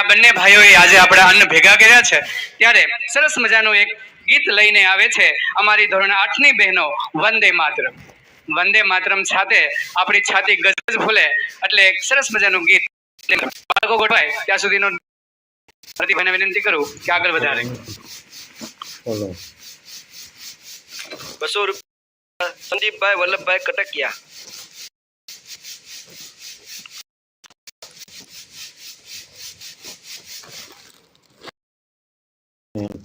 આ બંને ભાઈઓએ આજે આપણે અન્ન ભેગા કર્યા છે. ત્યારે સરસ મજાનું એક ગીત લઈને આવે છે અમારી ધોરણ આઠની બહેનો વંદે માતરમ. વંદે માતરમ સાથે આપણી છાતી ગજ ભૂલે એટલે એક સરસ મજાનું ગીત બાળકો ગોઠવાય. ત્યાં સુધીનો પ્રતિભાઈને વિનંતી કરું કે આગળ વધારે. બસો રૂપિયા સંદીપભાઈ વલ્લભભાઈ કટકિયા. him.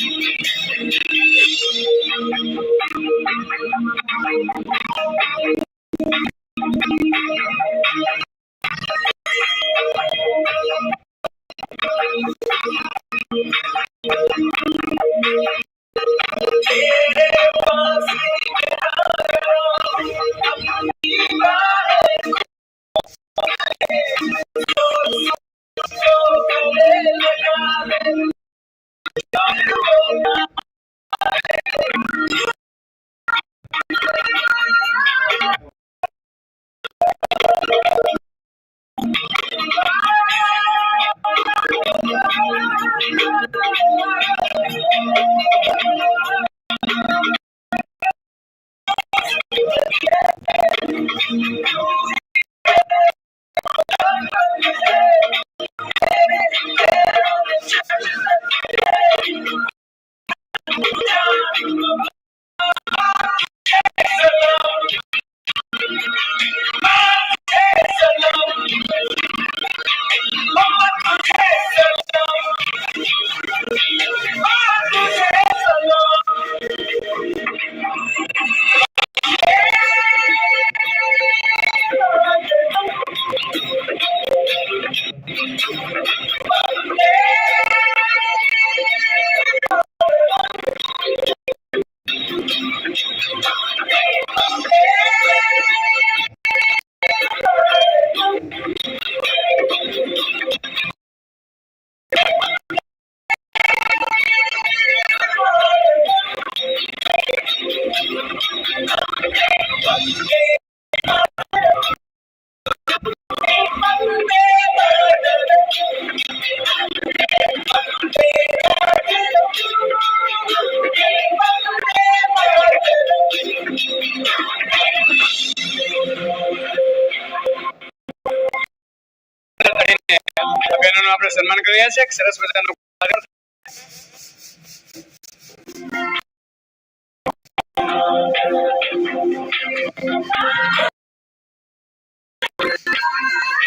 બહેનોનું આપણે સન્માન કરી છે સરસ મજાનો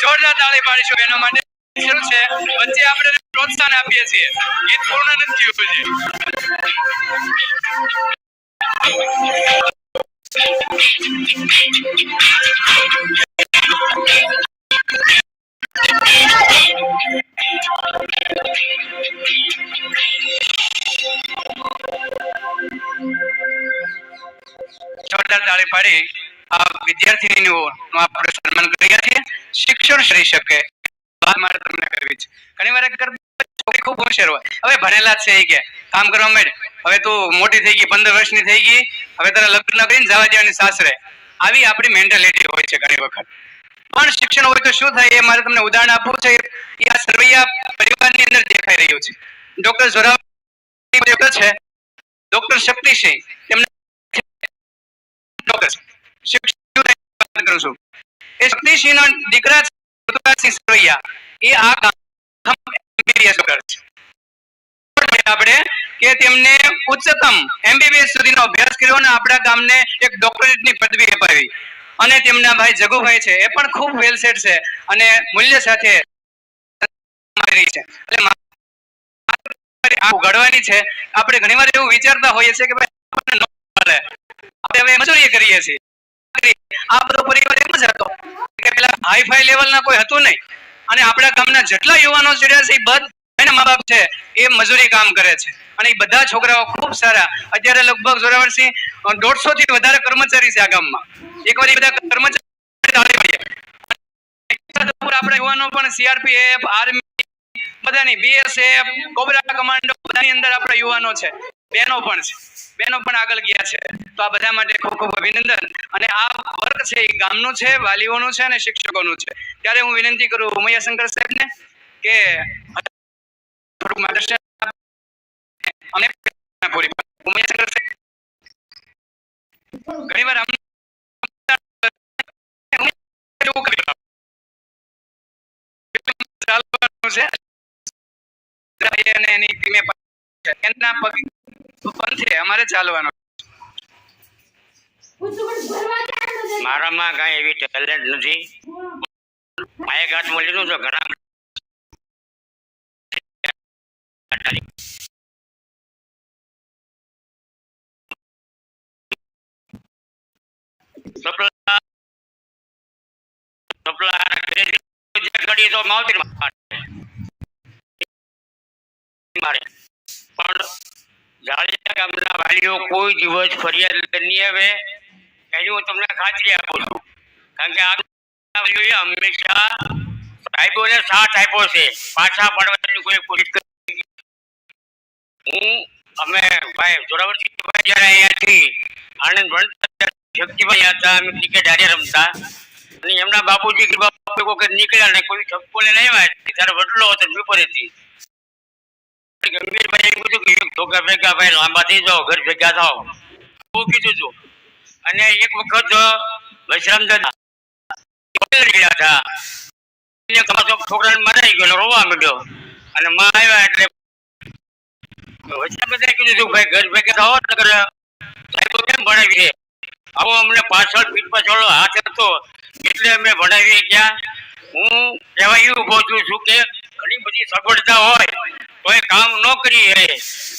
જોરદાર તાળી પાડીશું બહેનો માટે. શરૂ છે? વચ્ચે આપણે પ્રોત્સાહન આપીએ છીએ. ગીત પૂર્ણ નથી થયું હજી. કામ કરવા માંડ. હવે તું મોટી થઈ ગઈ, પંદર વર્ષની થઈ ગઈ. હવે તારા લગ્ન કરીને જવા દેવાની સાસરે આવી આપણી મેન્ટાલિટી હોય છે ઘણી વખત. પણ શિક્ષણ હોય તો શું થાય એ મારે તમને ઉદાહરણ આપવું છે. એ આ સરવૈયા પરિવારની અંદર દેખાઈ રહ્યું છે. ડોક્ટર જોરાવ છે. ડોક્ટર શક્તિસિંહ. તેમને આપણે કે તેમને ઉચ્ચતમ એમબીબીએસ સુધીનો અભ્યાસ કર્યો અને આપણા ગામને એક ડોક્ટરેટની પદવી અપાવી. અને તેમના ભાઈ જગુભાઈ છે, એ પણ ખૂબ વેલ સેટ છે અને મૂલ્ય સાથે છે. આ છે. આપણે ઘણીવાર એવું વિચારતા હોઈએ છીએ કે ભાઈ મળે. આપણે હવે મજૂરી કરીએ છીએ. આ બધો પરિવાર એમ જ હતો કે પેલા હાઈ ફાઈ લેવલના કોઈ હતું નહીં. અને આપણા ગામના જેટલા યુવાનો જોડ્યા છે, એ બધા મા બાપ છે, એ મજૂરી કામ કરે છે. અને એ બધા છોકરાઓ ખૂબ સારા. અત્યારે લગભગ જોરાવરસિંહ દોઢસો થી વધારે કર્મચારી છે આ ગામમાં. એકવાર એ બધા કર્મચારી આપણા યુવાનો પણ સીઆરપીએફ આર્મી બધાની બીએસએફ કોબરા કમાન્ડો, બધાની અંદર આપણા યુવાનો છે. બહેનો પણ છે. બહેનો પણ આગળ ગયા છે. તો આ બધા માટે ખૂબ ખૂબ અભિનંદન. અને આ વર્ગ છે, એ ગામનું છે, વાલીઓનું છે અને શિક્ષકોનું છે. ત્યારે હું વિનંતી કરું ઉમૈયા શંકર સાહેબને કે થોડુંક માર્ગદર્શન અમને પૂરી ઉમેશ કરશે ઘણી પંથે અમારે ચાલવાનું મારામાં કાંઈ એવી ટેલેન્ટ નથી. માયક હાથમાં લીધું તો ઘણા કોઈ દિવસ ફરિયાદ નહીં આવે એની હું તમને ખાતરી આપું છું કારણ કે આ હંમેશા સાહેબોને સાથ આપ્યો છે પાછા પાડવાની કોઈ નથી. હું, અમે ભાઈ જોરાવરસિંહભાઈ જ્યારે અહીંયાથી આનંદ ભણતા શક્તિભાઈ હતા, અમે ક્રિકેટ હારે રમતા. અને એમના બાપુજી કે બાપુ વખત નીકળ્યા ને કોઈ ઠપકો નહીં આવ્યા ત્યારે વડલો હતો વિપરીતથી ગંભીરભાઈ એમ કીધું કે ધોકા ભેગા, ભાઈ, લાંબા થઈ જાઓ, ઘર ભેગા થાઓ. એવું કીધું હતું અને એક વખત વૈશ્રામ નીકળ્યા હતા. છોકરાને મરાઈ ગયો રોવા માંડ્યો. અને માં આવ્યા એટલે દાદાએ કીધું છું. ભાઈ ઘર ભેગા થાઓ નકર સાહેબો કેમ ભણાવી દે આવો અમને પાછળ પીઠ પાછળ હાથ હતો. એટલે અમે ભણાવીએ ક્યાં? હું કહેવા એવું પહોંચું છું કે ઘણી બધી સગવડતા હોય તો એ કામ ન કરી હે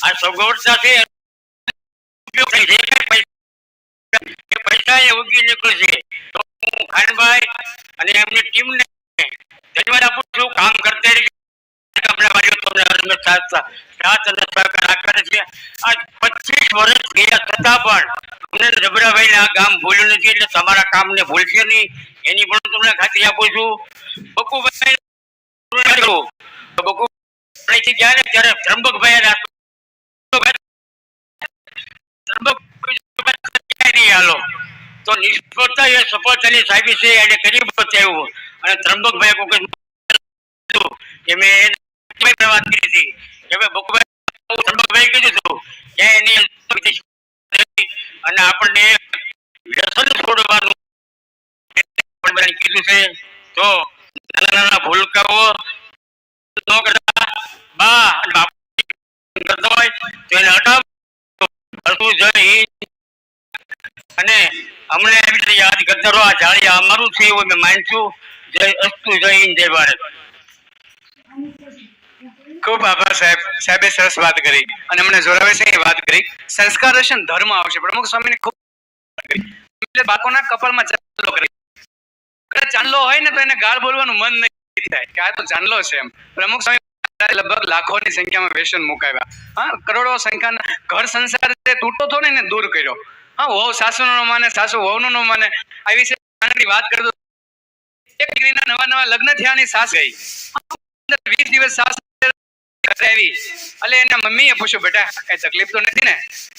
આ સગવડતા છે છે. પૈસા એ ઉગી નીકળશે. તો હું ખાનભાઈ અને એમની ટીમને ધન્યવાદ આપું છું. કામ કરતે વાલીઓ તમને અને સહકાર આપે છે. આજ પચીસ વર્ષ ગયા છતાં પણ અમને રબરાભાઈ આ ગામ ભૂલ્યું નથી, એટલે તમારા કામને ભૂલશે નહીં. એની પણ તમને ખાતરી આપું છું. બકુભાઈ બકુ ગયા ને ત્યારે ત્રંબકભાઈ તો નિષ્ફળતા એ સફળતાની સાબિત છે, એને કરી બતાવ્યું અને ત્રંબકભાઈ કોઈ મેં વાત કરી હતી. કે ભાઈ કીધું હતું કે એની અને આપણને વ્યસન છોડવાનું કીધું છે તો નાના નાના ભૂલકાઓ ન કરતા એવી રીતે યાદ કરતા આ જાળિયા અમારું છે એવું મેં માનશું જય અસ્તુ, જય હિન્દ, જય ભારત. ખૂબ આભાર સાહેબ. સાહેબે સરસ વાત કરી અને મને જોરાવે એ વાત કરી. સંસ્કાર હશે ધર્મ આવશે. પ્રમુખ સ્વામીને ખૂબ એટલે કપાળમાં ચાંદલો કરી. ચાંદલો હોય ને તો એને ગાળ બોલવાનું મન નહીં થાય. કે આ તો ચાંદલો છે એમ. પ્રમુખ સ્વામી લગભગ લાખોની સંખ્યામાં વેસન મુકાવ્યા. હા, કરોડો સંખ્યાના ઘર સંસાર જે તૂટતો ને એને દૂર કર્યો. હા, વહુ સાસુનો નો માને, સાસુ વહુનું નો માને. આ વિશે વાત કરતો એક દીકરીના નવા નવા લગ્ન થયાની સાસ ગઈ. વીસ દિવસ સાસ ઘરે એટલે એના મમ્મીએ પૂછ્યું, બેટા, કઈ તકલીફ તો નથી ને?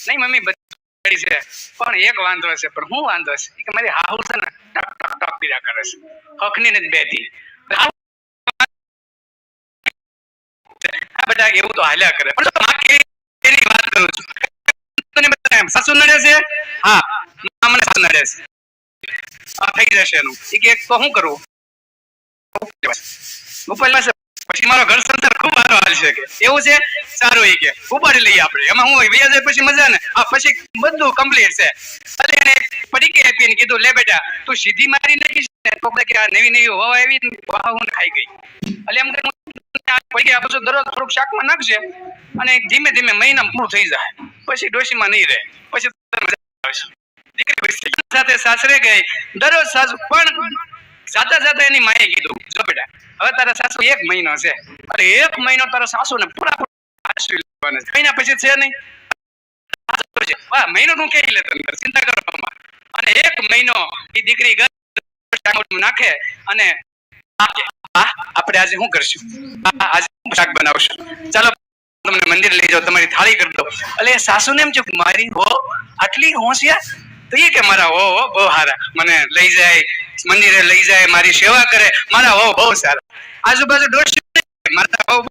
નહીં મમ્મી, બધી છે. પણ એક વાંધો હશે, પણ હું વાંધો હશે? કે મારી હાહુ છે ને, ટક ટક ટક પીડા કરે છે. હકની નથી હા, બેટા, એવું તો હાલ્યા કરે. પણ કેવી એની વાત કરું છું. સાસુ નડે છે? હા મને સાસુ નડે છે. થઈ જશે એનું. એક તો શું કરું? પછી મારો ઘર સંસાર ખૂબ સારો હાલશે કે? એવું છે? સારું એ કે. ઉપાડી લઈએ આપણે. એમાં હું વ્યાજ પછી મજા ને? આ પછી બધું કમ્પ્લીટ છે. એટલે એને પડીકે આપીને કીધું, લે બેટા, તું સીધી મારી નાખીશ તો કે આ નવી નવી હવા આવી વાહ હું ખાઈ ગઈ. એટલે એમ કે પડી આપું દરરોજ થોડુંક શાકમાં નાખશે અને ધીમે ધીમે મહિના પૂરું થઈ જાય. પછી ડોશીમાં નહીં રહે. પછી. સાથે સાસરે ગઈ. દરરોજ સાસુ પણ જાતા જાતા એની માએ કીધું, જો બેટા, હવે તારા સાસુ એક મહિનો છે. અરે એક મહિનો તારા સાસુ ને પૂરા આશરી લેવાના છે. મહિના પછી છે નહીં. વાહ મહિનો તું કેવી લે તમે? ચિંતા કરો અને એક મહિનો એ દીકરી નાખે અને આપણે આજે શું કરશું? આજે શાક બનાવશું? ચાલો, તમને મંદિર લઈ જાઓ, તમારી થાળી કરી દો. એટલે સાસુને એમ છે મારી હો, આટલી હોશિયાર? તો એ કે મારા હો, બહુ સારા. મને લઈ જાય, મંદિરે લઈ જાય, મારી સેવા કરે. મારા હો બહુ સારા. આજુબાજુ મારા બહુ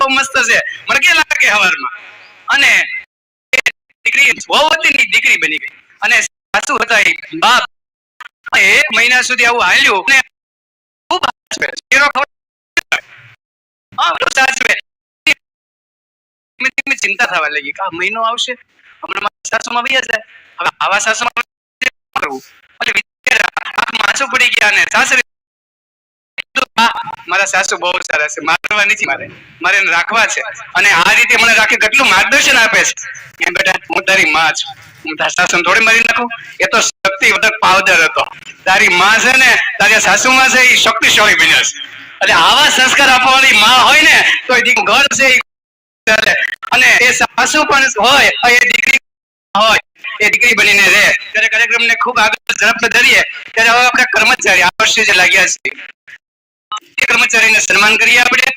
બહુ મસ્ત છે. મને કે લાગે હવારમાં? અને દીકરી વહુ હતી દીકરી બની ગઈ. અને સાસુ હતા એ બાપ. એક મહિના સુધી આવું હાલ્યું ને ખૂબ સાચવે. ચિંતા થવા લાગી કે આ મહિનો આવશે. હમણાં સાસુમાં વહી હશે. હવે આવા સાસુમાં માથું પડી ગયા ને સાસરે મારા સાસુ બહુ સારા છે. મારવા નથી મારે. મારે રાખવા છે. અને આ રીતે મને રાખે કેટલું માર્ગદર્શન આપે છે. એમ બેટા, હું તારી માં છું. હું તારા સાસુ થોડી મારી નાખું. એ તો શક્તિ વધક પાવડર હતો. તારી માં છે ને, તારી સાસુમાં છે, એ શક્તિશાળી બન્યો છે એટલે આવા સંસ્કાર આપવાની માં હોય ને, તો એ ઘર છે. અને એ સાસુ પણ હોય, એ દીકરી હોય, એ દીકરી બનીને રહે. ત્યારે કાર્યક્રમને ખૂબ આગળ ઝડપ ધરીએ, ત્યારે હવે આપણે કર્મચારી, આ વર્ષે જે લાગ્યા છે કર્મચારીને સન્માન કરીએ આપણે.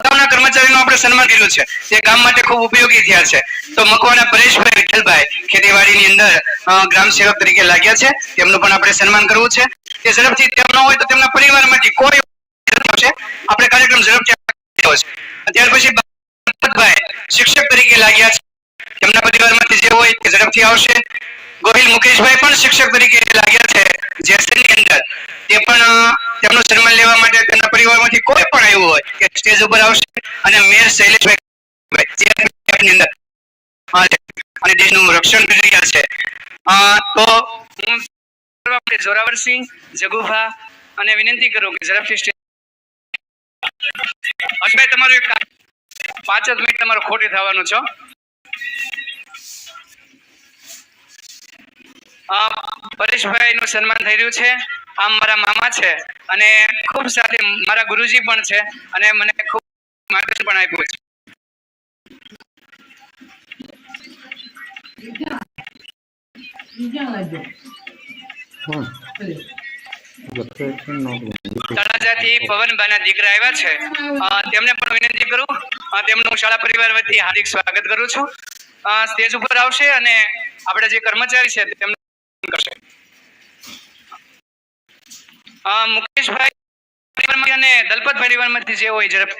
અગાઉના કર્મચારીનું આપણે સન્માન કર્યું છે. તે ગામ માટે ખૂબ ઉપયોગી થયા છે. તો મકવાના પરેશભાઈ વિઠ્ઠલભાઈ ખેતીવાડીની અંદર ગ્રામ સેવક તરીકે લાગ્યા છે. તેમનું પણ આપણે સન્માન કરવું છે. તે ઝડપથી તેમ ન હોય તો તેમના પરિવારમાંથી કોઈ આવશે આપણે કાર્યક્રમ ઝડપથી ત્યાર પછી શિક્ષક તરીકે લાગ્યા છે. તેમના પરિવારમાંથી જે હોય તે ઝડપથી આવશે. ગોહિલ મુકેશભાઈ પણ શિક્ષક તરીકે લાગ્યા છે જેસલની અંદર. તે પણ તેમનું સન્માન લેવા માટે તેમના પરિવારમાંથી કોઈ પણ આવ્યું હોય કે સ્ટેજ ઉપર આવશે. અને મેયર શૈલેષભાઈ અને દેશનું રક્ષણ કરી રહ્યા છે. તો હું જોરાવરસિંહ જગુભા અને વિનંતી કરું કે ઝડપથી સ્ટેજ હર્ષભાઈ તમારું એક પાંચ જ મિનિટ તમારો ખોટી થવાનું છો. પરેશભાઈ નું સન્માન થઈ રહ્યું છે. આમ મારા મામા છે અને ખૂબ સાથે મારા ગુરુજી પણ છે અને મને ખૂબ માર્ગદર્શન પણ આપ્યું છે. તળાજાથી દીકરા આવ્યા છે. તેમને પણ વિનંતી કરું. તેમનું શાળા પરિવાર વતી હાર્દિક સ્વાગત કરું છું. સ્ટેજ ઉપર આવશે અને આપણે જે કર્મચારી છે તેમને કરશે. મુકેશભાઈ અને દલપત પરિવારમાંથી જે હોય ઝડપ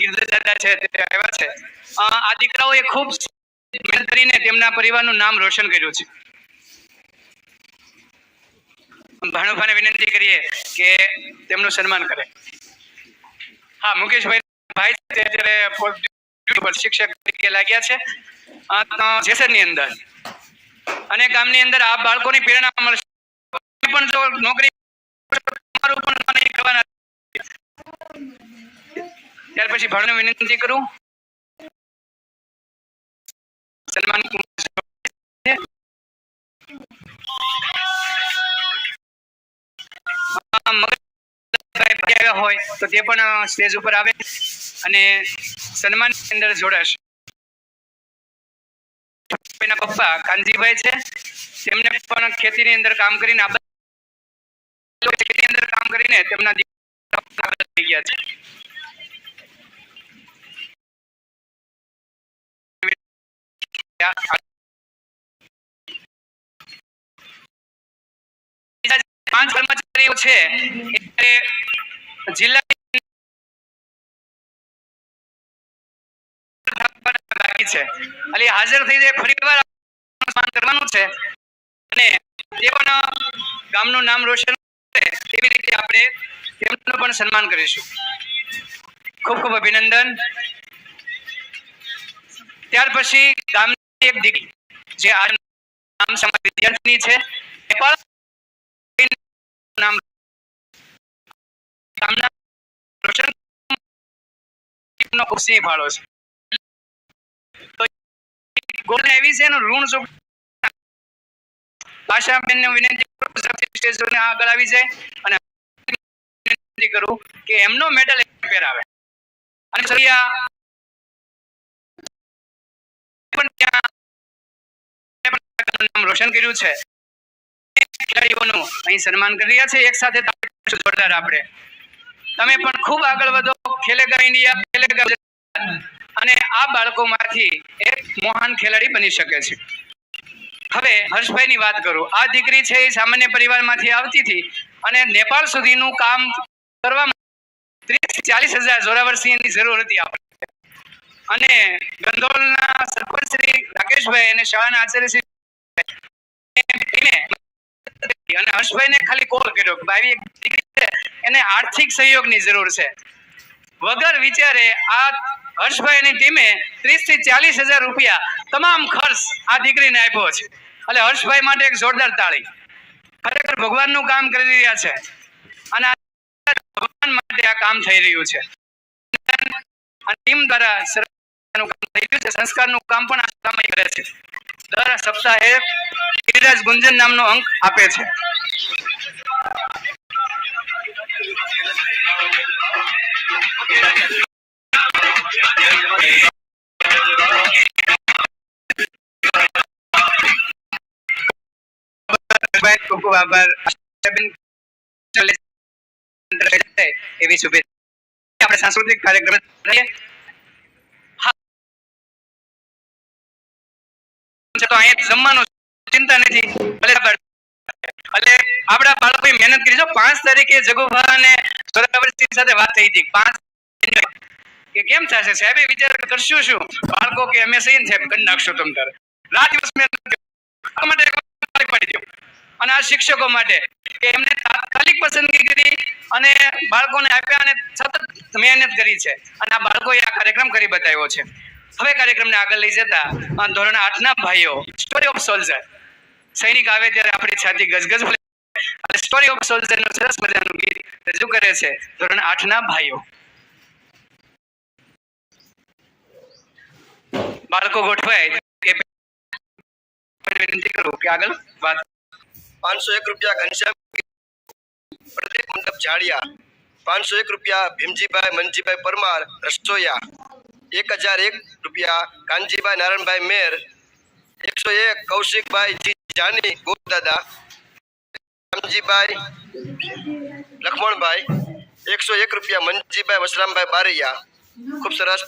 ગિરધર દાદા છે તે આવ્યા છે. આ દીકરાઓએ ખૂબ મહેનત કરીને તેમના પરિવારનું નામ રોશન કર્યું છે. ભાણુભાઈને વિનંતી કરીએ કે તેમનું સન્માન કરે. હા, મુકેશભાઈ ભાઈ છે અત્યારે શિક્ષક તરીકે લાગ્યા છે. જેસરની અંદર. અને ગામની અંદર આ બાળકોની પ્રેરણા મળશે. પણ જો નોકરી ત્યાર પછી ભાણુને વિનંતી કરું. આવ્યા હોય તો તે પણ સ્ટેજ ઉપર આવે અને સન્માન અંદર જોડાશે. એના પપ્પા કાનજીભાઈ છે. તેમને પણ ખેતીની અંદર કામ કરીને ખેતીની અંદર કામ કરીને તેમના થઈ ગયા છે. પાંચ કર્મચારીઓ છે જિલ્લા બાકી છે. એટલે હાજર થઈ જાય ફરીવાર સન્માન કરવાનું છે. અને જે પણ ગામનું નામ રોશન તેવી રીતે આપણે તેમનું પણ સન્માન કરીશું. ખૂબ ખૂબ અભિનંદન. ત્યાર પછી ગામની એક દીકરી, જે આમ સમાજ વિદ્યાર્થીની છે, નેપાળ નામ ગામના રોશન નો ખૂબ ફાળો છે. ગોળ આવી છે એનું ઋણ આશાબેન ને વિનંતી કરું સ્ટેજ પર આગળ આવી જાય અને વિનંતી કરું કે એમનો મેડલ પહેરાવે. અને સરિયા પણ ત્યાં નામ રોશન કર્યું છે. ખેલાડીઓનું અહીં સન્માન કરી રહ્યા છે. એક સાથે જોરદાર આપણે. તમે પણ ખૂબ આગળ વધો. ખેલેગા ઇન્ડિયા, ખેલેગા. અને આ બાળકોમાંથી એક મહાન ખેલાડી બની શકે છે. હવે હર્ષભાઈની વાત કરું. આ દીકરી છે એ સામાન્ય પરિવારમાંથી આવતી હતી અને નેપાળ સુધીનું કામ કરવા ત્રીસ ચાલીસ હજાર જોરાવરસિંહની જરૂર હતી આપણે. અને ગંધોલના સરપંચ શ્રી રાકેશભાઈ અને શાળાના આચાર્ય શ્રી અને હર્ષભાઈને ખાલી કોલ કર્યો કે ભાઈ એક દીકરી છે, એને આર્થિક સહયોગની જરૂર છે. વગર વિચારે આ હર્ષભાઈની ટીમે ત્રીસથી ચાલીસ હજાર રૂપિયા તમામ ખર્ચ આ દીકરીને આપ્યો છે. એટલે હર્ષભાઈ માટે એક જોરદાર તાળી. ખરેખર ભગવાનનું કામ કરી રહ્યા છે. અને ભગવાન માટે આ કામ થઈ રહ્યું છે. ટીમ દ્વારા સંસ્કારનું કામ પણ આ સમય કરે છે. દર સપ્તાહે ગિરિરાજ ગુંજન નામનો અંક આપે છે. ખૂબ ખૂબ આભાર આશાબેન ચાલે છે. એવી શુભેચ્છા આપણે સાંસ્કૃતિક કાર્યક્રમ કરીએ. હા. છે તો અહીંયા જમવાનું ચિંતા નથી ભલે ખબર. એટલે આપણા બાળકોએ મહેનત કરી જો પાંચ તારીખે જગુભા અને સોરાવરસિંહ સાથે વાત થઈ હતી પાંચ કે કેમ થશે સાહેબે? વિચાર કરશું શું? બાળકો કે અમે સહી ને સાહેબ કરી નાખશું તમ તારે. રાત દિવસ માટે પડી દો. અને આ શિક્ષકો માટે કે એમને તાત્કાલિક પસંદગી કરી અને બાળકોને આપ્યા અને સતત મહેનત કરી છે. અને આ બાળકોએ આ કાર્યક્રમ કરી બતાવ્યો છે. હવે કાર્યક્રમને આગળ લઈ જતા ધોરણ આઠના ભાઈઓ સ્ટોરી ઓફ સોલ્જર સૈનિક આવે ત્યારે આપણી છાતી ગજગજ અને સ્ટોરી ઓફ સોલ્જરનું સરસ મજાનું ગીત રજૂ કરે છે ધોરણ આઠના ભાઈઓ. બાળકો ગોઠવાય એ પહેલા વિનંતી કરું કે આગળ વાત પાંચસો એક રૂપિયા ઘનશ્યામ પ્રદીપ મંડપ જાડિયા પાંચસો એક રૂપિયા ભીમજીભાઈ મનજીભાઈ પરમાર રસોયા એક હજાર એક રૂપિયા કાનજીભાઈ નારાયણભાઈ મેર એકસો એક કૌશિકભાઈ જી જાની ગોદાદા રામજીભાઈ લખમણભાઈ એકસો એક રૂપિયા મનજીભાઈ વસરામભાઈ બારૈયા ખૂબ સરસ